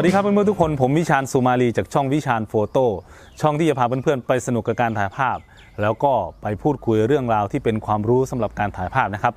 วัสดีครับเพื่อนๆทุกคนผมวิชาญสุมาลีจากช่องวิชาญโฟโต้ช่องที่จะพาเพื่อนๆไปสนุกกับการถ่ายภาพ แล้วก็ไปพูดคุยเรื่องราวที่เป็นความรู้สำหรับการถ่ายภาพนะครับ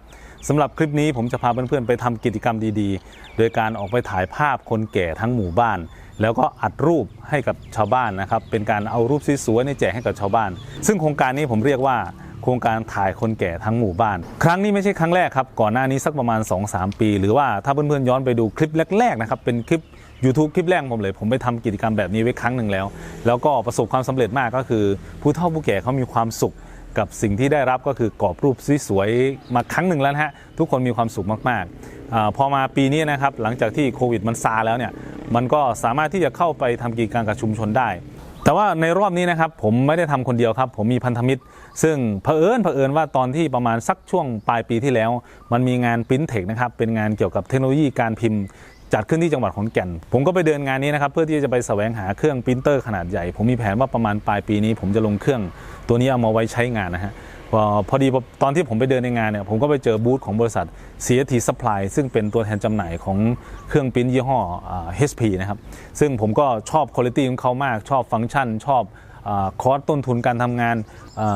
สำหรับคลิปนี้ผมจะพาเพื่อนๆไปทำกิจกรรมดีๆ โดยการออกไปถ่ายภาพคนแก่ทั้งหมู่บ้าน แล้วก็อัดรูปให้กับชาวบ้านนะครับเป็นการเอารูปสวยๆในแจกให้กับชาวบ้าน ซึ่งโครงการนี้ผมเรียกว่าโครงการถ่ายคนแก่ทั้งหมู่บ้าน ครั้งนี้ไม่ใช่ครั้งแรกครับ ก่อนหน้านี้สักประมาณ 2-3 ปี หรือว่าถ้าเพื่อนๆย้อนไปดูคลิปแรกๆนะครับเป็นคลิป YouTube คลิปแรกของผมเลย ผมไปทำกิจกรรมแบบนี้ไว้ครั้งหนึ่งแล้ว แล้วก็ประสบความสำเร็จมากก็คือ ผู้เฒ่าผู้แก่เขามีความสุขกับสิ่งที่ได้รับก็คือกรอบรูปสวยๆมาครั้งหนึ่งแล้วนะฮะ ทุกคนมีความสุขมากๆอพอมาปีนี้นะครับหลังจากที่โควิดมันซาแล้วเนี่ยมันก็สามารถที่จะเข้าไปทำกิจกรรมกับชุมชนได้ แต่ว่าในรอบนี้นะครับผมไม่ได้ทำคนเดียวครับ ผมมีพันธมิตร ซึ่งเผอิญเผอิญว่าตอนที่ประมาณสักช่วงปลายปีที่แล้ว มันมีงานปริ้นเทคนะครับเป็นงานเกี่ยวกับเทคโนโลยีการพิมพ์ จัดขึ้นที่จังหวัดขอนแก่น ผมก็ไปเดินงานนี้นะครับเพื่อที่จะไปแสวงหาเครื่องปรินเตอร์ขนาดใหญ่ ผมมีแผนว่าประมาณปลายปีนี้ ผมจะลงเครื่องตัวนี้เอามาไว้ใช้งานนะฮะพอพอดีตอนที่ผมไปเดินในงานเนี่ยผมก็ไปเจอบูธของบริษัท CST Supply ซึ่งเป็นตัวแทนจำหน่ายของเครื่องปริ้นยี่ห้อ HP นะครับ ซึ่งผมก็ชอบคุณภาพของเขามากชอบฟังก์ชันชอบ คอสต้นทุนการทำงาน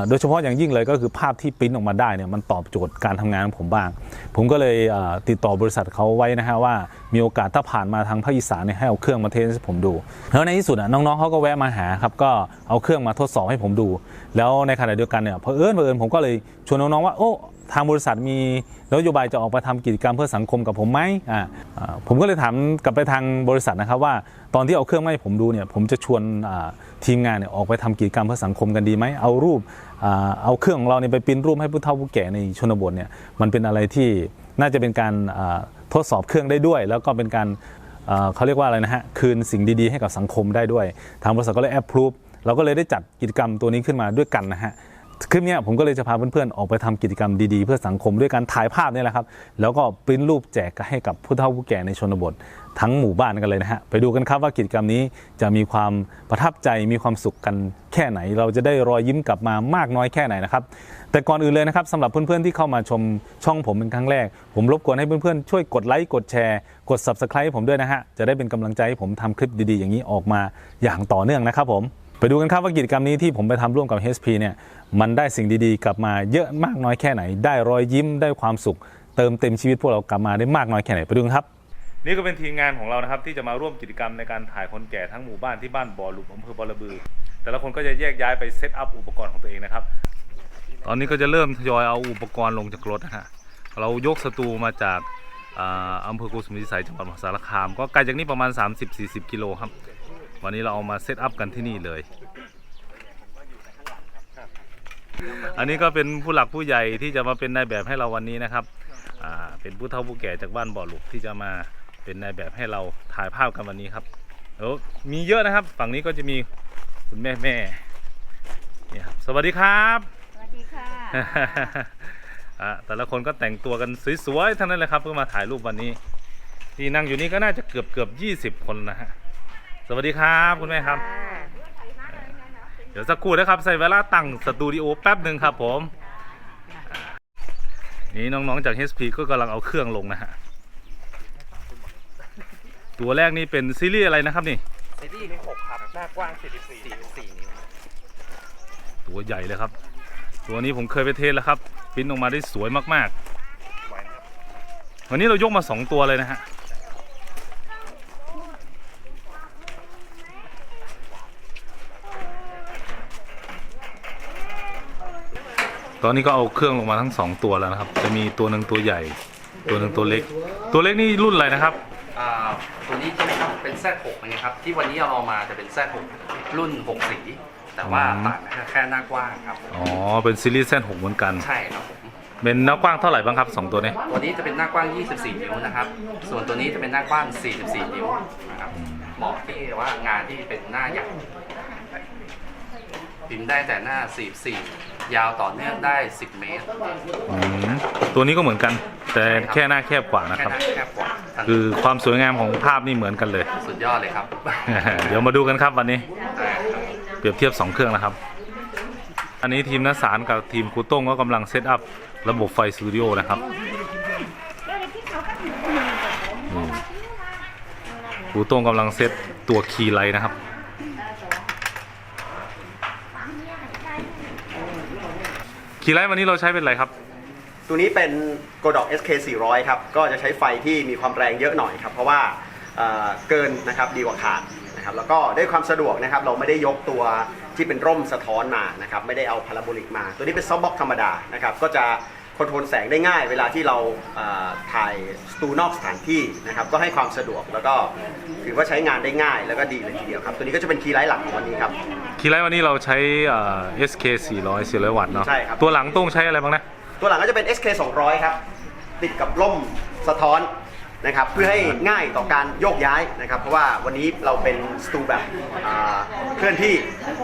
โดยเฉพาะอย่างยิ่งเลยก็คือภาพที่ปริ้นออกมาได้เนี่ยมันตอบโจทย์การทำงานของผมบ้าง ผมก็เลยติดต่อบริษัทเขาไว้นะฮะว่ามีโอกาสถ้าผ่านมาทางภาคอีสานเนี่ยให้เอาเครื่องมาเทสให้ผมดู แล้วในที่สุดน้องๆเขาก็แวะมาหาครับก็เอาเครื่องมาทดสอบให้ผมดู แล้วในขณะเดียวกันเนี่ยเพอเอิญเผอิญผมก็เลยชวนน้องๆว่าโอ้ ทางบริษัทมีนโยบายจะออกมาทำกิจกรรมเพื่อสังคมกับผมไหมอ่าผมก็เลยถามกลับไปทางบริษัทนะครับว่าตอนที่เอาเครื่องมาให้ผมดูเนี่ยผมจะชวนทีมงานเนี่ยออกไปทำกิจกรรมเพื่อสังคมกันดีไหมเอารูปอเอาเครื่องของเราเนี่ยไปปริ้นรูปให้ผู้เฒ่าผู้แก่ในชนบทเนี่ยมันเป็นอะไรที่น่าจะเป็นการทดสอบเครื่องได้ด้วย แล้วก็เป็นการเอ่อเขาเรียกว่าอะไรนะฮะคืนสิ่งดีๆให้กับสังคมได้ด้วย ทางบริษัทก็เลยแอปพรูฟเราก็เลยได้จัดกิจกรรมตัวนี้ขึ้นมาด้วยกันนะฮะ คลิปเนี้ยผมก็เลยจะพาเพื่อนๆออกไปทำกิจกรรมดีๆ เพื่อสังคมด้วยการถ่ายภาพนี่แหละครับ แล้วก็ปริ้นรูปแจกให้กับผู้เฒ่าผู้แก่ในชนบท ทั้งหมู่บ้านกันเลยนะฮะ ไปดูกันครับว่ากิจกรรมนี้จะมีความประทับใจมีความสุขกันแค่ไหน เราจะได้รอยยิ้มกลับมามากน้อยแค่ไหนนะครับ แต่ก่อนอื่นเลยนะครับสำหรับเพื่อนๆที่เข้ามาชมช่องผมเป็นครั้งแรก ผมรบกวนให้เพื่อนๆช่วยกดไลค์กดแชร์ กด subscribe ให้ผมด้วยนะฮะจะได้เป็นกำลังใจให้ผมทำคลิปดีๆ อย่างนี้ออกมาอย่างต่อเนื่องนะครับผม ไปดูกันครับว่ากิจกรรมนี้ที่ผมไปทำร่วมกับ HP เนี่ยมันได้สิ่งดีๆ กลับมาเยอะมากน้อยแค่ไหน ได้รอยยิ้มได้ความสุข เติมเต็มชีวิตพวกเรากลับมาได้มากน้อยแค่ไหนไปดูกันครับ นี่ก็เป็นทีมงานของเรานะครับที่จะมาร่วมกิจกรรมในการถ่ายคนแก่ทั้งหมู่บ้านที่บ้านบ่อหลุมอำเภอบอระบือ แต่ละคนก็จะแยกย้ายไปเซตอัพอุปกรณ์ของตัวเองนะครับ ตอนนี้ก็จะเริ่มทยอยเอาอุปกรณ์ลงจากรถนะฮะเรายกสตูมาจากอ่าอำเภอกุสุมพิสัยจังหวัดมหาสารคาม ก็ไกลจากนี้ประมาณ 30-40 กิโลครับ วันนี้เราเอามาเซตอัพกันที่นี่เลย อันนี้ก็เป็นผู้หลักผู้ใหญ่ที่จะมาเป็นนายแบบให้เราวันนี้นะครับอ่าเป็นผู้เฒ่าผู้แก่จากบ้านบ่อหลุกที่จะมาเป็นนายแบบให้เราถ่ายภาพกันวันนี้ครับเดี๋ยวมีเยอะนะครับ ฝั่งนี้ก็จะมีคุณแม่แม่เนี่ยครับสวัสดีครับ สวัสดีค่ะอะแต่ละคนก็แต่งตัวกันสวยๆทั้งนั้นเลยครับเพื่อมาถ่ายรูปวันนี้ ที่นั่งอยู่นี่ก็น่าจะเกือบเกือบยี่สิบคนนะฮะ สวัสดีครับคุณแม่ครับ เดี๋ยวสักครู่นะครับใส่เวลาตั้งสตูดิโอแป๊บหนึ่งครับผมอะนี่น้องๆจาก HP ก็กำลังเอาเครื่องลงนะฮะตัวแรกนี่เป็นซีรีส์อะไรนะครับนี่ซีรีส์หกครับหน้ากว้าง 44 44นิ้วตัวใหญ่เลยครับ ตัวนี้ผมเคยไปเทสแล้วครับปริ้นออกมาได้สวยมากไหวนะครับๆวันนี้เรายกมาสองตัวเลยนะฮะ อนนี้ก็เอาเครื่องลงมาทั้งสองตัวแล้วนะครับ จะมีตัวหนึ่งตัวใหญ่ ตัวหนึ่งตัวเล็ก ตัวเล็กนี่รุ่นอะไรนะครับอ่าตัวนี้ใช่ไหมครับเป็น Z6 นะครับที่วันนี้เราเอามาจะเป็น Z6 รุ่น6สีแต่ว่าอืมต่างแค่แค่หน้ากว้างครับอ๋อเป็นซีรีส์แซนหกเหมือนกันใช่ครับผมเป็นหน้ากว้างเท่าไหร่บ้างครับสองตัวนี้ ตัวนี้จะเป็นหน้ากว้าง 24 นิ้วนะครับ ส่วนตัวนี้จะเป็นหน้ากว้าง 44 นิ้วนะครับ เหมาะที่ว่างานที่เป็นหน้าใหญ่พิมพ์ได้แต่หน้า 44 ยาวต่อเนื่องได้ 10 เมตรอืมตัวนี้ก็เหมือนกัน แต่แค่หน้าแคบกว่านะแค่ครับหน้าแคบกว่าทันคือความสวยงามของภาพนี่เหมือนกันเลย สุดยอดเลยครับ เดี๋ยวมาดูกันครับวันนี้ได้ครับเปรียบเทียบ 2 เครื่องนะครับ อันนี้ทีมนัสารกับทีมครูโต้งก็กำลังเซตอัพระบบไฟสตูดิโอนะครับอืมครูรูโต้งกำลังเซตตัวคีย์ไลท์นะครับ คีย์ไลท์วันนี้เราใช้เป็นอะไรครับ ตัวนี้เป็นโกดอก SK 400ครับ ก็จะใช้ไฟที่มีความแรงเยอะหน่อยครับ เพราะว่าเอ่อเกินนะครับดีกว่าขาดนะครับ แล้วก็ได้ความสะดวกนะครับ เราไม่ได้ยกตัวที่เป็นร่มสะท้อนมานะครับ ไม่ได้เอาพาราโบลิกมา ตัวนี้เป็นซอฟต์บ็อกธรรมดานะครับ ก็จะ คอนโทรลแสงได้ง่าย เวลาที่เราเอ่อถ่ายสตูนอกสถานที่นะครับก็ให้ความสะดวกแล้วก็ถือว่าใช้งานได้ง่ายแล้วก็ดีเลยทีเดียวครับ ตัวนี้ก็จะเป็นคีย์ไลท์หลักของวันนี้ครับ คีย์ไลท์วันนี้เราใช้เอ่อ SK 400 400 วัตต์เนาะใช่ครับ ตัวหลังโต้งใช้อะไรบ้างนะ ตัวหลังก็จะเป็น SK 200 ครับ ติดกับร่มสะท้อน นะครับเพื่อให้ง่ายต่อการโยกย้ายนะครับ เพราะว่าวันนี้เราเป็นสตูแบบอ่าเคลื่อนที่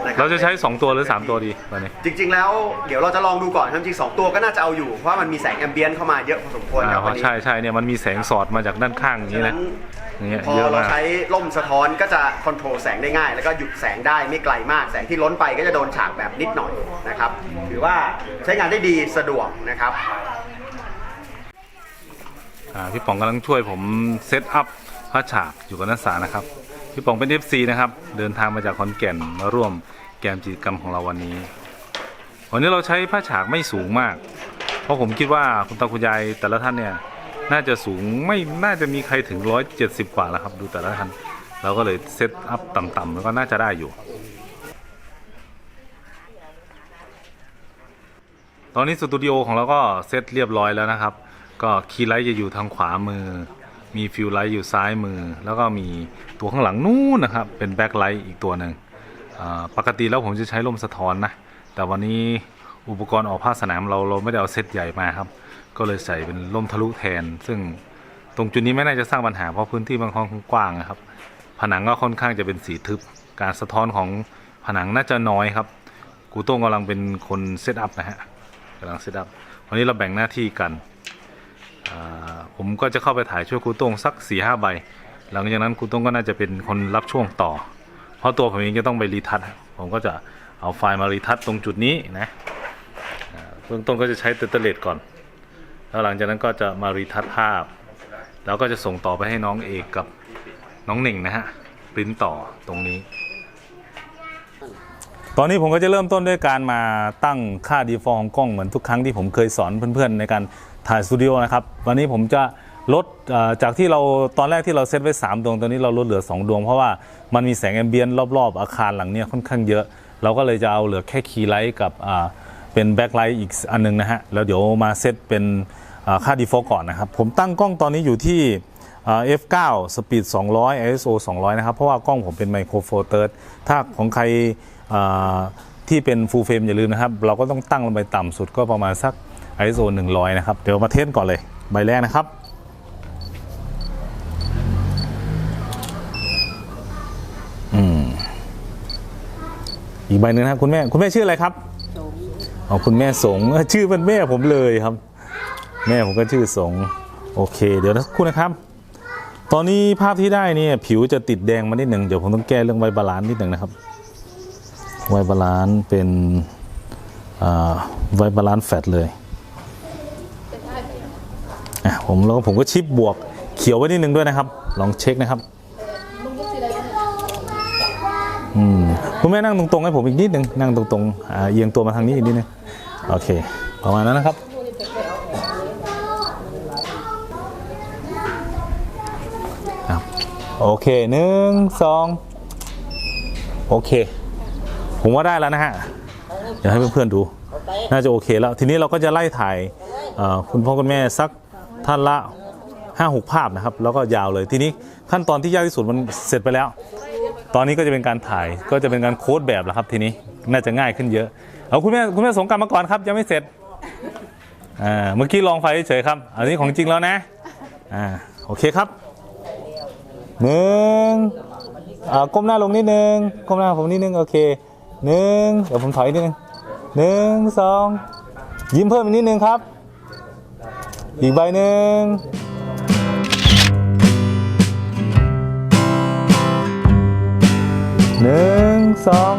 นะครับเราจะใช้ 2 ตัวหรือ 3 ตัวดีวันนี้ จริงๆ แล้วเดี๋ยวเราจะลองดูก่อนครับจริงๆสองตัวก็น่าจะเอาอยู่ เพราะว่ามันมีแสงแอมเบียนต์เข้ามาเยอะพอสมควรครับอ่าวันนี้ใช่ใช่เนี่ยมันมีแสงสอดมาจากด้านข้างอย่างนี้ฉะนะนั้นอย่างเงี้ยพอเยอะเรามาก ใช้ร่มสะท้อนก็จะคอนโทรลแสงได้ง่าย แล้วก็หยุดแสงได้ไม่ไกลมาก แสงที่ล้นไปก็จะโดนฉากแบบนิดหน่อยนะครับ ถือว่าใช้งานได้ดีสะดวกนะครับอ่า พี่ป๋องกำลังช่วยผมเซตอัพพระฉากอยู่กับนักศึกษานะครับ พี่ป๋องเป็น FC นะครับ เดินทางมาจากขอนแก่นมาร่วมแกมกิจกรรมของเราวันนี้ วันนี้เราใช้พระฉากไม่สูงมาก เพราะผมคิดว่าคุณตาคุณยายแต่ละท่านเนี่ยน่าจะสูงไม่น่าจะมีใครถึง 170 กว่าแล้วครับ ดูแต่ละท่านเราก็เลยเซตอัพต่ำๆแล้วก็น่าจะได้อยู่ ตอนนี้สตูดิโอของเราก็เซตเรียบร้อยแล้วนะครับ ก็คีย์ไลท์จะอยู่ทางขวามือ มีฟิวไลท์อยู่ซ้ายมือ แล้วก็มีตัวข้างหลังนู้นนะครับ เป็นแบ็คไลท์อีกตัวหนึ่งปกติแล้วผมจะใช้ร่มสะท้อนนะ แต่วันนี้อุปกรณ์ออกภาคสนามเราเราไม่ได้เอาเซตใหญ่มาครับ ก็เลยใส่เป็นร่มทะลุแทน ซึ่งตรงจุดนี้ไม่น่าจะสร้างปัญหาเพราะพื้นที่มันค่อนข้างกว้างนะครับ ผนังก็ค่อนข้างจะเป็นสีทึบ การสะท้อนของผนังน่าจะน้อยครับ กูโต้งกำลังเป็นคนเซตอัพนะฮะกำลังเซตอัพวันนี้เราแบ่งหน้าที่กัน ผมก็จะเข้าไปถ่ายช่วยครูตงสัก4ี่ห้าใบ หลังจากนั้นครูตงก็น่าจะเป็นคนรับช่วงต่อ เพราะตัวผมเองจะต้องไปรีทัชผมก็จะเอาไฟล์มารีทัชตรงจุดนี้นะเบื้องต้นก็จะใช้เตเตเลตก่อน แล้วหลังจากนั้นก็จะมารีทัชภาพ แล้วก็จะส่งต่อไปให้น้องเอกกับน้องหนึ่งนะฮะปริ้นต่อตรงนี้ ตอนนี้ผมก็จะเริ่มต้นด้วยการมาตั้งค่า default ของกล้องเหมือนทุกครั้งที่ผมเคยสอนเพื่อนๆในการ ถ่ายสตูดิโอนะครับ วันนี้ผมจะลดจากที่เราตอนแรกที่เราเซตไว้ 3 ดวงตอนนี้เราลดเหลือ 2 ดวง เพราะว่ามันมีแสงแอมเบียนรอบ ๆ อาคารหลังเนี้ยค่อนข้างเยอะ เราก็เลยจะเอาเหลือแค่คีย์ไลท์กับเป็นแบ็คไลท์อีกอันหนึงนะฮะ แล้วเดี๋ยวมาเซตเป็นค่า default ก่อนนะครับ ผมตั้งกล้องตอนนี้อยู่ที่อ่า F9 Speed 200 ISO 200 นะครับ เพราะว่ากล้องผมเป็นไมโครโฟเตอร์ถ้าของใครที่เป็น Full Frame อย่าลืมนะครับ เราก็ต้องตั้งลงไปต่ำสุดก็ประมาณสัก ISO 100 นะครับ เดี๋ยวมาเทสก่อนเลย ใบแรกนะครับอืมอีกใบหนึงนะครับคุณแม่คุณแม่ชื่ออะไรครับอ๋อคุณแม่สงเอ้อชื่อเป็นแม่ผมเลยครับ แม่ผมก็ชื่อสงโอเค เดี๋ยวนะสักครู่นะครับ ตอนนี้ภาพที่ได้เนี่ยผิวจะติดแดงมานิดหนึ่งเดี๋ยวผมต้องแก้เรื่องไวบาลานซ์นิดหนึ่งนะครับไวบาลานซ์เป็นอ่าไวบาลานซ์แฟตเลย อะผมแล้วผมก็ชิปบวกเขียวไว้นิดหนึ่งด้วยนะครับ ลองเช็คนะครับอืมคุณแม่นั่งตรงๆให้ผมอีกนิดหนึ่งนั่งตรงๆอ่าเอียงตัวมาทางนี้อีกนิดนึงโอเคประมาณนั้นนะครับโอเคหนึ่งสองโอเค ผมว่าได้แล้วนะฮะเดี๋ยวให้เพื่อนๆดู น่าจะโอเคแล้ว ทีนี้เราก็จะไล่ถ่ายคุณพ่อคุณแม่สัก ท่านละห้าหกภาพนะครับ แล้วก็ยาวเลยทีนี้ขั้นตอนที่ยากที่สุดมันเสร็จไปแล้ว ตอนนี้ก็จะเป็นการถ่ายก็จะเป็นการโค้ดแบบแล้วครับทีนี้น่าจะง่ายขึ้นเยอะเอาคุณแม่คุณแม่สงกรรมมาก่อนครับ ยังไม่เสร็จอ่าเมื่อกี้ลองไฟเฉยครับ อันนี้ของจริงแล้วนะอ่าโอเคครับหนึ่งอ่าก้มหน้าลงนิดนึงก้มหน้าผมนิดนึงโอเคหนึ่งเดี๋ยวผมถอยนิดนึงหนึ่งสองยิ้มเพิ่มอีกนิดนึงครับ อีกใบหนึ่งหนึ่งสอง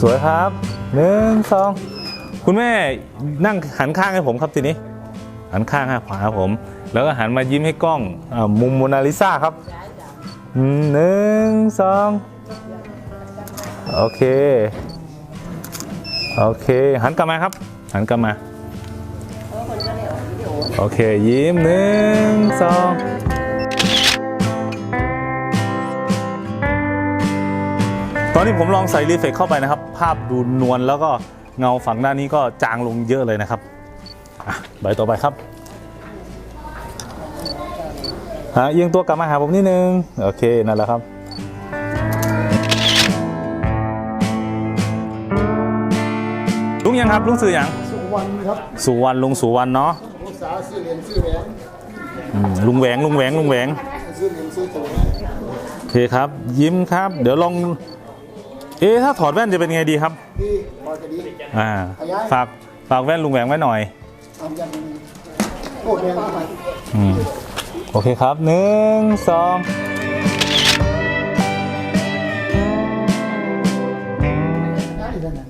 สวยครับหนึ่งสองคุณแม่นั่งหันข้างให้ผมครับทีนี้ หันข้างใหาขวาผม แล้วก็หันมายิ้มให้กล้องอมุมโมนาลิซาครับหนึ่งสองโอเค โอเค หันกลับมาครับ หันกลับมา โอเค ยิ้มหนึ่งสองตอนนี้ผมลองใส่รีเฟกเข้าไปนะครับ ภาพดูนวลแล้วก็เงาฝั่งด้านนี้ก็จางลงเยอะเลยนะครับอะใบต่อไปครับฮะเอียงตัวกลับมาหาผมนิดนึง โอเค นั่นแหละครับ ลุงยังครับ ลุงสื่อยังสุวรรณครับ สุวรรณลุงสุวรรณเนาะภา ษาชื่อเรียนชื่อแหวนอืมลุงแหวงลุงแหวงลุงแหวงชื่อเรียนชื่อโตโอเคครับ ยิ้มครับ เดี๋ยวลอง เอ๊ะถ้าถอดแว่นจะเป็นไงดีครับพี่พอจะดีอ่า ฝากฝากแว่นลุงแหวงไว้หน่อย ทำยังโคตรแรงเข้าไปอืม โอเคครับหนึ่งสอง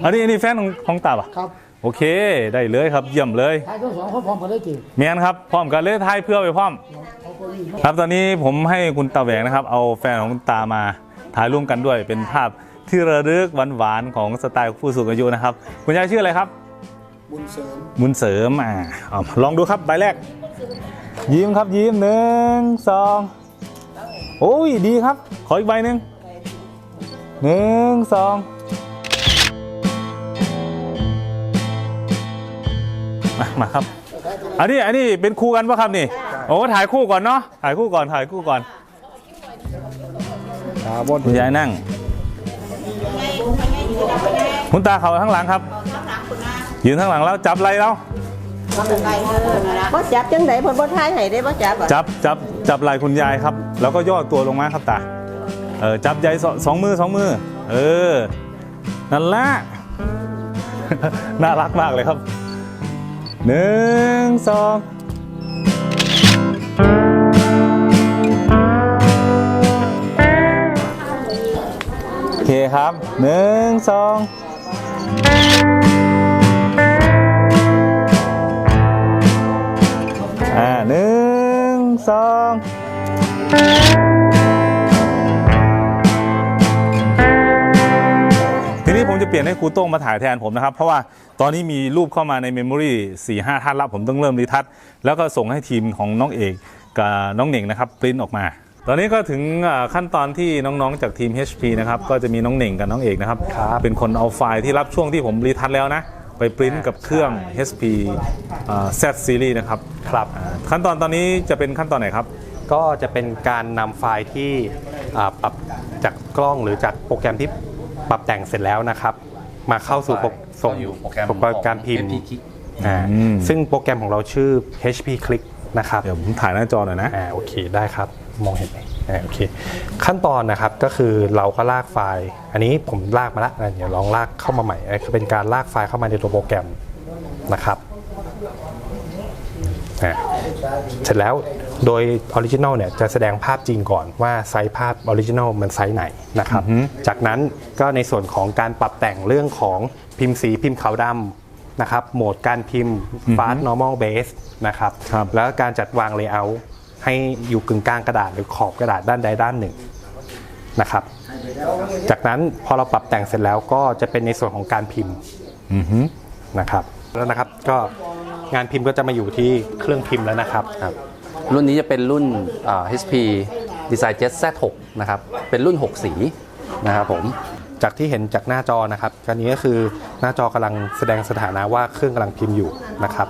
อันนี้อันนี้แฟนของของตาปะครับ โอเค ได้เลยครับเยี่ยมเลยท้ายทั้งสองเขาพร้อมกันได้จีเมียนครับพร้อมกันเลยทายเพื่อไปพร้อมเขาก็มีครับตอนนี้ผมให้คุณตาแหวงนะครับ เอาแฟนของคุณตามาถ่ายร่วมกันด้วยเป็นภาพที่ระลึกหวานๆของสไตล์ผู้สูงอายุนะครับ คุณยายชื่ออะไรครับ บุญเสริมบุญเสริมอ่าเอาลองดูครับใบแรก ยิ้มครับยิ้มหนึ่งสองโอ้ยดีครับ ขออีกใบหนึ่งหนึ่งสอง มามาครับ อันนี้อันนี้เป็นคู่กันปะครับนี่ โอ้ถ่ายคู่ก่อนเนาะ ถ่ายคู่ก่อน ถ่ายคู่ก่อนตาบนคุณยายนั่ง คุณตาเขาข้างหลังครับ ยืนข้างหลังแล้วจับอะไรแล้ว บ่จับจังไดเพิ่นบ่ทายให้ได้บ่จับอะจับจับจับไหล่คุณยายครับ แล้วก็ย่อตัวลงมาครับตา เออจับยายสองสองมือสองมือ เออ นั่นละ น่ารักมากเลยครับ หนึ่งสองโอเคครับหนึ่งสองอ่าหนึ่งสอง ผมจะเปลี่ยนให้ครูโต้งมาถ่ายแทนผมนะครับ เพราะว่าตอนนี้มีรูปเข้ามาในเมมโมรี4 5ท่านแล้วผมต้องเริ่มรีทัชแล้วก็ส่งให้ทีมของน้องเอกกับน้องเหน่งนะครับปริ้นออกมา ตอนนี้ก็ถึงอ่าขั้นตอนที่น้องๆจากทีม HP นะครับก็จะมีน้องเหน่งกับน้องเอกนะครับเป็นคนเอาไฟล์ที่รับช่วงที่ผมรีทัชแล้วนะไปปริ้นกับเครื่อง HP อ่า Z Series นะครับครับอ่าขั้นตอนตอนนี้จะเป็นขั้นตอนไหนครับก็จะเป็นการนำไฟล์ที่อ่าปรับจากกล้องหรือจากโปรแกรมที่ ปรับแต่งเสร็จแล้วนะครับ มาเข้าสู่โปรส่งก็อยู่โปรแกรมโปรแกรมพิมพ์ HP Click อ่าอืม ซึ่งโปรแกรมของเราชื่อ HP Click นะครับ เดี๋ยวผมถ่ายหน้าจอหน่อยนะ อ่าโอเคได้ครับ มองเห็นไหมอ่าโอเคขั้นตอนนะครับก็คือเราก็ลากไฟล์ อันนี้ผมลากมาแล้วอะเดี๋ยวลองลากเข้ามาใหม่อะคือเป็นการลากไฟล์เข้ามาในตัวโปรแกรมนะครับอ่าเสร็จแล้ว โดยออริจิน l ลเนี่ยจะแสดงภาพจริงก่อนว่าไซส์ภาพออริจิน l ลมันไซส์ไหนนะครับ จากนั้นก็ในส่วนของการปรับแต่งเรื่องของพิมพ์สีพิมพ์ขาวดำนะครับ โหมดการพิมพ์ fast normal base นะครับครับ แล้วการจัดวาง layout ให้อยู่กึ่งกลางกระดาษหรือขอบกระดาษด้านใดด้านหนึ่งนะครับ จากนั้นพอเราปรับแต่งเสร็จแล้วก็จะเป็นในส่วนของการพิมพ์อือฮึนะครับ แล้วนะครับก็งานพิมพ์ก็จะมาอยู่ที่เครื่องพิมพ์แล้วนะครับ รุ่นนี้จะเป็นรุ่นอ่า HP Design Jet Z6 นะครับ เป็นรุ่น 6 สีนะครับผม จากที่เห็นจากหน้าจอนะครับการนี้ก็คือหน้าจอกำลังแสดงสถานะว่าเครื่องกำลังพิมพ์อยู่นะครับ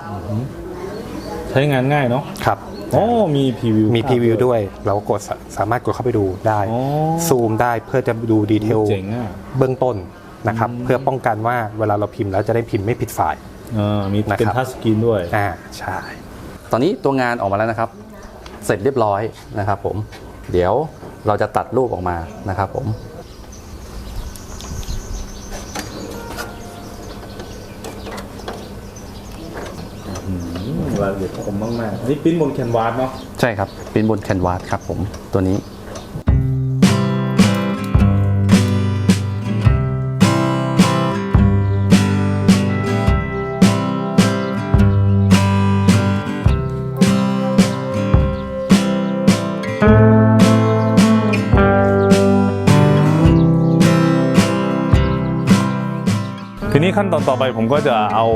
ใช้งานง่ายเนาะครับโอ้มีพรีวิวมีพรีวิวด้วย เราก็กดสาสามารถกดเข้าไปดูได้อ๋อซูมได้เพื่อจะดูดีเทลเจ๋งอะเบื้องต้นนะครับเพื่อป้องกันว่าเวลาเราพิมพ์แล้วจะได้พิมพ์ไม่ผิดฝ่ายเออมีนะครับเป็นทัชสกรีนด้วยอ่าใช่ ตอนนี้ตัวงานออกมาแล้วนะครับ เสร็จเรียบร้อยนะครับผมเดี๋ยวเราจะตัดรูปออกมานะครับผมรายละเอียดคมมากๆอันนี้ปริ้นบนแคนวาสเนาะใช่ครับเป็นบนแคนวาสครับผมตัวนี้ นี้ขั้นตอนต่อไปผมก็จะเอา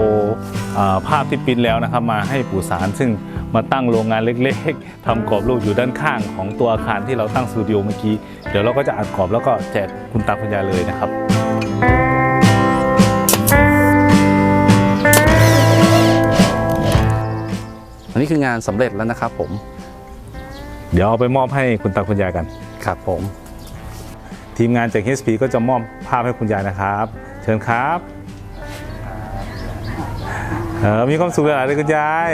อาภาพที่ปริ้นแล้วนะครับ มาให้ปู่สารซึ่งมาตั้งโรงงานเล็กๆทำกรอบรูปอยู่ด้านข้างของตัวอาคารที่เราตั้งสตูดิโอเมื่อกี้ เดี๋ยวเราก็จะอัดกรอบแล้วก็แจกคุณตาคุณยายเลยนะครับอันนี้คืองานสำเร็จแล้วนะครับผม เดี๋ยวเอาไปมอบให้คุณตาคุณยายกัน ครับผม ทีมงานจาก HP ก็จะมอบภาพให้คุณยายนะครับ เชิญครับ เออมีความสุขหลายๆเลยคุณยาย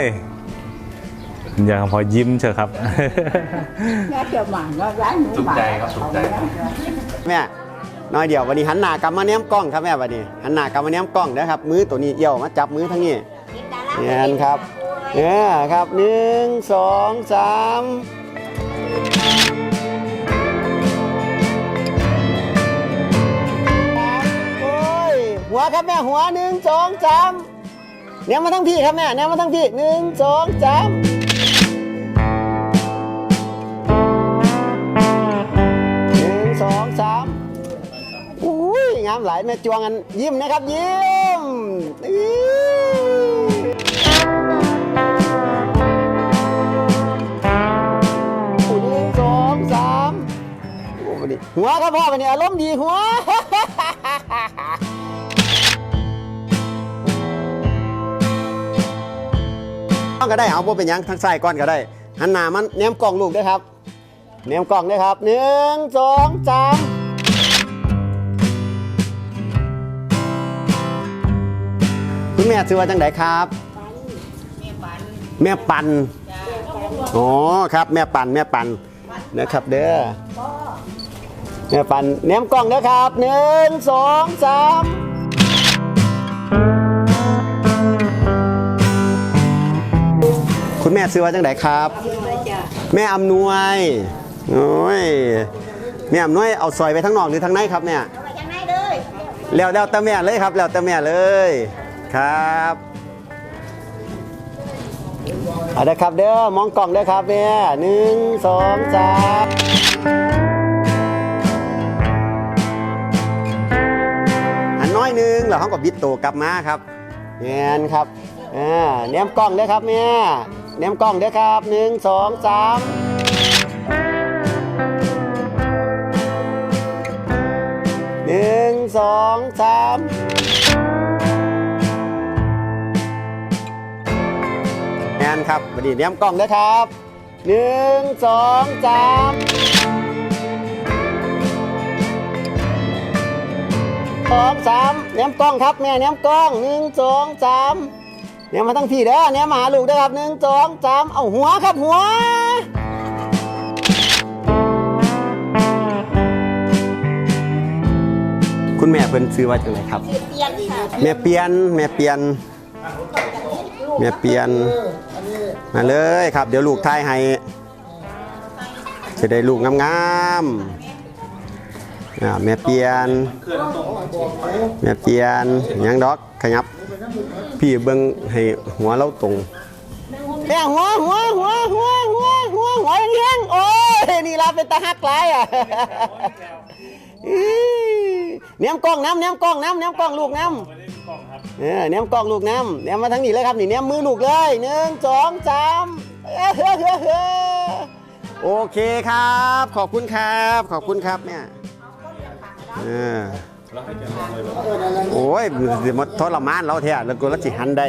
คุณยายคำพอยิ้มเชียวครับยายเกี่ยวหมานว่าร้านหนูสุขใจครับสุขใจ แม่น้อยเดียววันนี้หันหน้ากลับมาแนมกล้องครับแม่วันนี้หันหน้ากลับมาแนมกล้องนะครับ มือตัวนี้เอี่ยวมาจับมือทั้งนี้เงี้ยครับเนี่ยครับหนึ่งสองสามโอ้ยหัวครับแม่หัวหนึ่งสองสาม เนี่ยมาทั้งพี่ครับแม่เนี่ยมาทั้งพี่หนึ่งสองสามหนึ่งสองสามอุ้ยงามหลายแม่จวงกันยิ้มนะครับ ยิ้มหนึ่งสองสามโอ้วันนี้หัวครับพ่อวันนี้อารมณ์ดีหัว ก็ได้เอาบ่เป็นยังทางซ้ายก่อนก็ได้หันหน้ามันแนมกล้องลูกด้วยครับแนมกล้องด้วยครับหนึ่งสองสามคุณแม่ชื่อว่าจังไดครับแม่ปันอ๋อครับ แม่ปันแม่ปันนะครับเด้อแม่ปันแนมกล้องเด้อครับหนึ่งสองสาม คุณแม่ซื้อว่าจังไดครับ แม่อำนวยโอ้ยแม่อำนวยเอาซอยไปทั้งนอกหรือทั้งในครับเนี่ยไปยังไงเลยแล้วแล้วแต่แม่เลยครับแล้วแต่แม่เลยครับเอาเด้อครับเด้อมองกล่องเด้อครับแม่หนึ่งสองสามอันน้อยหนึงแล้วเขาก็บิดตัวกลับมาครับเงี้ยครับอ่าแนมกล้องเด้อครับแม่ แนมกล้องเด้อครับหนึ่งสองสามหนึ่งสองสามแอนครับวันนี้แนมกล้องเด้อครับหนึ่งสองสามสองสามแนมกล้องครับแม่แนมกล้องหนึ่งสองสาม แนมมาทั้งพี่เด้อแนมมาหาลูกเด้อครับหนึ่งสองสามเอาหัวครับหัวคุณแม่เพิ่นซื้อว่าจังไรครับ เปลี่ยนค่ะแม่เปียนแม่เปียนแม่เปียนเอออันนี้มาเลยครับ เดี๋ยวลูกทายให้จะได้ลูกงามๆอ่าแม่เปียนแม่เปียนหยังดอกขยับ พี่เบิ่งให้หัวเราตรงแม่หัวหัวหัวหัวหัวหัวหัวเลี้ยงโอ้ยนี่ลาเป็นตาฮักหลายอะอีเนียมกล้องน้ำเนียมกล้องน้ำเนียมกล้องลูกน้ำเออเนียมกล้องลูกน้ำเนียมมาทั้งนี้เลยครับนี่เนียมมือลูกเลยหนึ่งสองสามโอเคครับ ขอบคุณครับ ขอบคุณครับเนี่ย โอ้ยเดี๋ยวมาทรมานเราแท้แล้วก็รัจิหันได้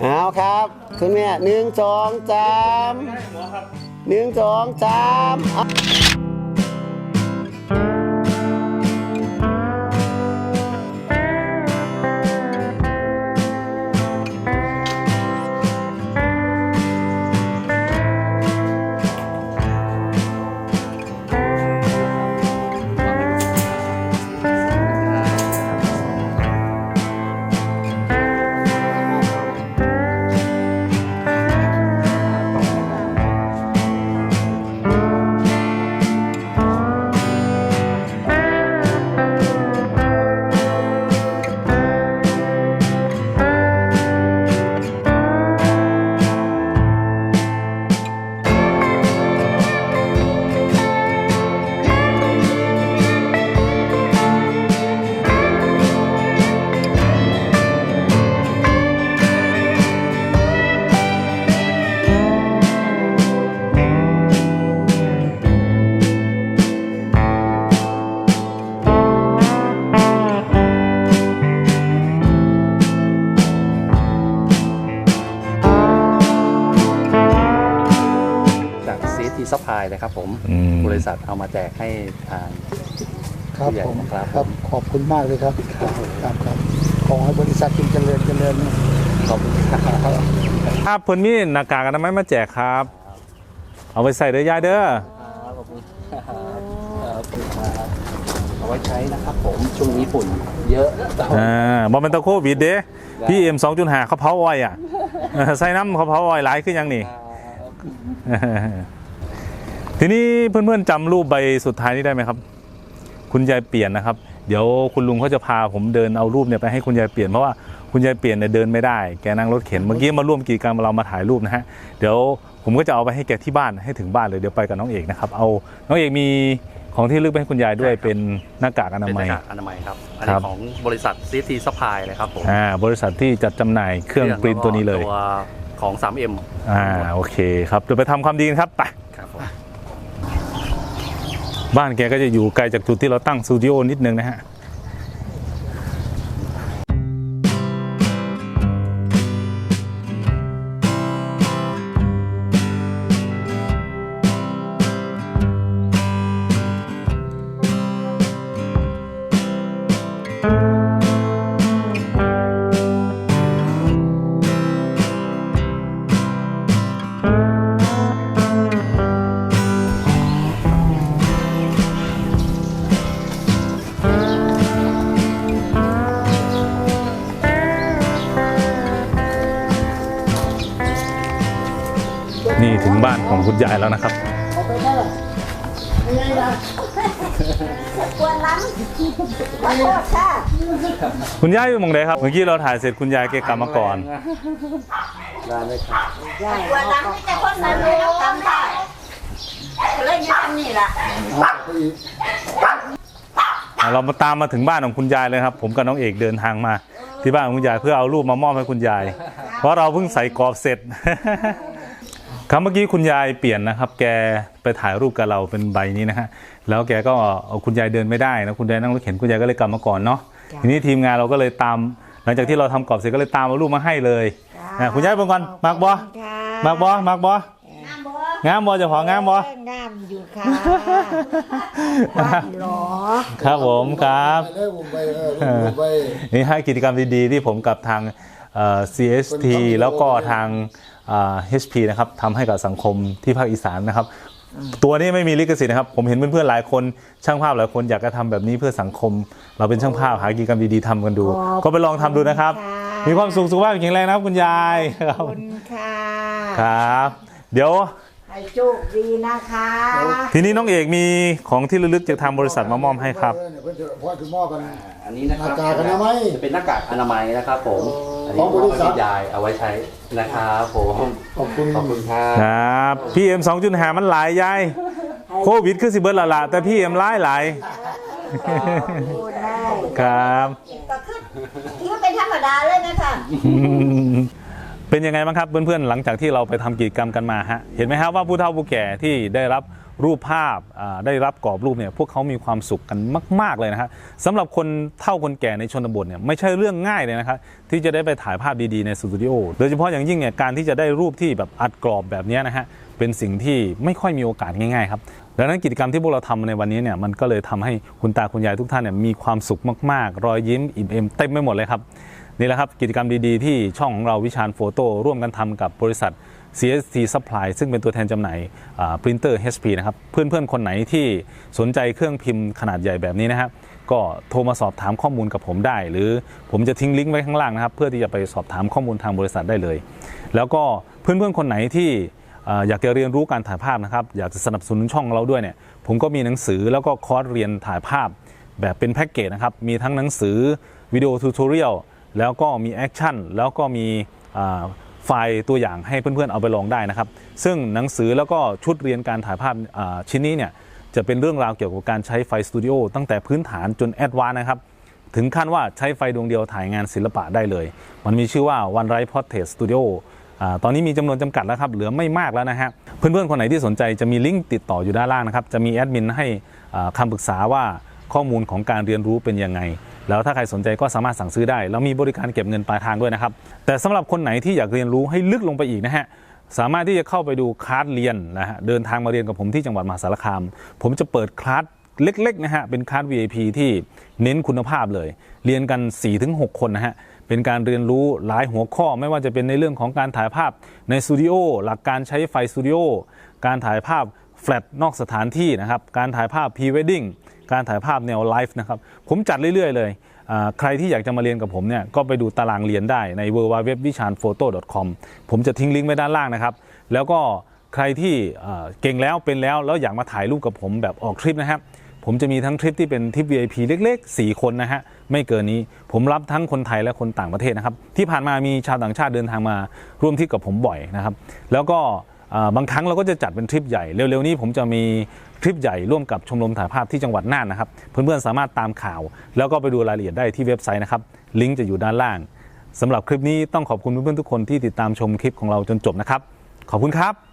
เอาครับ คุณแม่หนึ่งสองสามหนึ่งสองสาม ษัทเอามาแจกให้ทาง ครับผู้ใหญ่ผมนะครับ ครับขอบคุณมากเลยครับครับครับครับขอให้บริษัทจงเจริญเจริญนะขอบคุณครับ ครับเพิ่นมีหน้ากากอนามัยมาแจกครับ เอาไปใส่เด้อยายเด้อขอบคุณครับเอาไว้ใช้นะครับผมช่วงนี้ฝุ่นเยอะอ่าบ่เป็นตะโควิดเด้พี่เอ็มสองจุดห้าเขาเผาอ้อยอะเออใส่น้ำเขาเผาอ้อยหลายขึ้นยังนี่ ทีนี้เพื่อนๆจำรูปใบสุดท้ายนี้ได้ไหมครับ คุณยายเปลี่ยนนะครับ เดี๋ยวคุณลุงเขาจะพาผมเดินเอารูปเนี่ยไปให้คุณยายเปลี่ยนเพราะว่าคุณยายเปลี่ยนเนี่ยเดินไม่ได้ แกนั่งรถเข็นเมื่อกี้มาร่วมกิจกรรมเรามาถ่ายรูปนะฮะเดี๋ยวผมก็จะเอาไปให้แกที่บ้านให้ถึงบ้านเลยเดี๋ยวไปกับน้องเอกนะครับเอาน้องเอกมีของที่ระลึกไปให้คุณยายด้วยใช่ครับเป็นหน้ากากอนาเป็นหมัน้ายกากอนามัยครับอันครันี้บของบริษัท CFT Supply เลยครับผมอ่าบริษัทที่จัดจำหน่ายเครื่องปรินท์ตัวนี้เลยตัวของ 3M อ่าโอเคครับเดี๋ยวไปทำความดีกันครับไปครั บ้านแกก็จะอยู่ไกลจากจุดที่เราตั้งสตูดิโอนิดนึงนะฮะ ขอโทษค่ะคุณยายอยู่หมองใดครับ เมื่อกี้เราถ่ายเสร็จคุณยายแกกลับมาก่อนควรล้างไม่แต่คนนั้นเลยแล้วกันค่ะก็เลยอยืนนี่ล่ะเอาไปอีกอะเรามาตามมาถึงบ้านของคุณยายเลยครับ ผมกับน้องเอกเดินทางมา ที่บ้านของคุณยายเพื่อเอารูปมามอบให้คุณยาย เพราะเราเพิ่งใส่กรอบเสร็จ ครับเมื่อกี้คุณยายเปลี่ยนนะครับ แกไปถ่ายรูปกับเราเป็นใบนี้นะฮะ แล้วแกก็เอาคุณยายเดินไม่ได้นะคุณยายนั่งรถเข็นคุณยายก็เลยกลับมาก่อนเนาะทีนี้ทีมงานเราก็เลยตาม หลังจากที่เราทำกรอบเสร็จก็เลยตามเอารูปมาให้เลยอะคุณยายเบิ่งก่อนมากบอมากบอมากบองามบ่งามบอเจะของามบองามอยู่ค่ะว่าหรอครับผมครับไปเลยผมไปเออผมไปนี่ให้กิจกรรมดีๆที่ผมกับทางเอ่อ CST แล้วก็ทางเอ่อ HP นะครับทำให้กับสังคมที่ภาคอีสานนะครับ ตัวนี้ไม่มีลิขสิทธิ์นะครับ ผมเห็นเพื่อนๆหลายคนช่างภาพหลายคนอยากจะทำแบบนี้เพื่อสังคม เราเป็นช่างภาพหากิจกรรมดีๆทำกันดู ก็ไปลองทำดูนะครับ มีความสุขสุขภาพแข็งแรงนะครับคุณยายครับคุณค่ะครับ เดี๋ยว ให้โชคดีนะคะทีนี้น้องเอกมีของที่ระลึกจากทางบริษัทมามอบให้ครับเเนี่ยเพื่อนจะพ่อถึงมอบกัน อันนี้นะครับหน้ากากอนามัยจะเป็นหน้ากากอนามัยนะครับ ผมอันขอนี้งบริษัทคุณยายเอาไว้ใช้นะครับผมขอบคุณขอบคุณครับครับพี่เอ็มสองจุดหามันหลายยายโควิดคือสิเบิร์ละละแต่พี่เอ็มร้ายหลายพูดได้ครับ ก็คือคิดว่าเป็นธรรมดาเลยนะคะ เป็นยังไงบ้างครับเพื่อนๆหลังจากที่เราไปทำกิจกรรมกันมาฮะเห็นไหมครับว่าผู้เฒ่าผู้แก่ที่ได้รับรูปภาพได้รับกรอบรูปเนี่ยพวกเขามีความสุขกันมาก ๆเลยนะครับสำหรับคนเฒ่าคนแก่ในชนบทเนี่ยไม่ใช่เรื่องง่ายเลยนะครับที่จะได้ไปถ่ายภาพดีๆในสตูดิโอโดยเฉพาะอย่างยิ่งเนี่ยการที่จะได้รูปที่แบบอัดกรอบแบบนี้นะฮะเป็นสิ่งที่ไม่ค่อยมีโอกาสง่ายๆครับดังนั้นกิจกรรมที่พวกเราทำในวันนี้เนี่ยมันก็เลยทำให้คุณตาคุณยายทุกท่านเนี่ยมีความสุขมากๆ รอยยิ้มอิ่มเอมเต็มไปหมดเลยครับ นี่แหละครับกิจกรรมดีๆ ที่ช่องของเราวิชาญโฟโต้ร่วมกันทำกับบริษัท CST Supply ซึ่งเป็นตัวแทนจำหน่ายปรินเตอร์ HP นะครับ เพื่อนๆ คนไหนที่สนใจเครื่องพิมพ์ขนาดใหญ่แบบนี้นะครับ ก็โทรมาสอบถามข้อมูลกับผมได้ หรือผมจะทิ้งลิงก์ไว้ข้างล่างนะครับ เพื่อที่จะไปสอบถามข้อมูลทางบริษัทได้เลย แล้วก็เพื่อนๆ คนไหนที่อยากจะเรียนรู้การถ่ายภาพนะครับ อยากจะสนับสนุนช่องเราด้วยเนี่ย ผมก็มีหนังสือแล้วก็คอร์สเรียนถ่ายภาพแบบเป็นแพ็กเกจนะครับ มีทั้งหนังสือวิดีโอทูตอเรียล แล้วก็มีแอคชั่นแล้วก็มีไฟล์ตัวอย่างให้เพื่อนๆเอาไปลองได้นะครับ ซึ่งหนังสือแล้วก็ชุดเรียนการถ่ายภาพชิ้นนี้เนี่ยจะเป็นเรื่องราวเกี่ยวกับการใช้ไฟสตูดิโอตั้งแต่พื้นฐานจนแอดวานซ์นะครับ ถึงขั้นว่าใช้ไฟดวงเดียวถ่ายงานศิลปะได้เลย มันมีชื่อว่า One Right Portrait Studio อตอนนี้มีจำนวนจำกัดแล้วครับ เหลือไม่มากแล้วนะฮะ เพื่อนๆ คนไหนที่สนใจจะมีลิงก์ติดต่ออยู่ด้านล่างนะครับ จะมีแอดมินให้คำปรึกษาว่าข้อมูลของการเรียนรู้เป็นยังไง แล้วถ้าใครสนใจก็สามารถสั่งซื้อได้ แล้วมีบริการเก็บเงินปลายทางด้วยนะครับ แต่สำหรับคนไหนที่อยากเรียนรู้ให้ลึกลงไปอีกนะฮะสามารถที่จะเข้าไปดูคลาสเรียนนะฮะเดินทางมาเรียนกับผมที่จังหวัดมหาสารคาม ผมจะเปิดคลาสเล็กๆนะฮะเป็นคลาส VIP ที่เน้นคุณภาพเลย เรียนกัน 4-6 คนนะฮะเป็นการเรียนรู้หลายหัวข้อไม่ว่าจะเป็นในเรื่องของการถ่ายภาพในสตูดิโอหลักการใช้ไฟสตูดิโอการถ่ายภาพ แฟลตนอกสถานที่นะครับ การถ่ายภาพพรีเวดดิ้งการถ่ายภาพแนวไลฟ์นะครับ ผมจัดเรื่อย ๆ เลย ใครที่อยากจะมาเรียนกับผมเนี่ย ก็ไปดูตารางเรียนได้ใน w w w v i c h a n p h o t o com ผมจะทิ้งลิงก์ไว้ด้านล่างนะครับ แล้วก็ใครที่เก่งแล้วเป็นแล้ว แล้วอยากมาถ่ายรูปกับผมแบบออกทริปนะครับ ผมจะมีทั้งทริปที่เป็นทริป VIP เล็ก ๆ 4 คนนะฮะ ไม่เกินนี้ ผมรับทั้งคนไทยและคนต่างประเทศนะครับ ที่ผ่านมามีชาวต่างชาติเดินทางมาร่วมทริปกับผมบ่อยนะครับ แล้วก็ บางครั้งเราก็จะจัดเป็นทริปใหญ่เร็วๆนี้ผมจะมีทริปใหญ่ร่วมกับชมรมถ่ายภาพที่จังหวัดน่านนะครับ เพื่อนๆสามารถตามข่าว แล้วก็ไปดูรายละเอียดได้ที่เว็บไซต์นะครับลิงก์จะอยู่ด้านล่างสำหรับคลิปนี้ต้องขอบคุณเพื่อนๆทุกคนที่ติดตามชมคลิปของเราจนจบนะครับ ขอบคุณครับ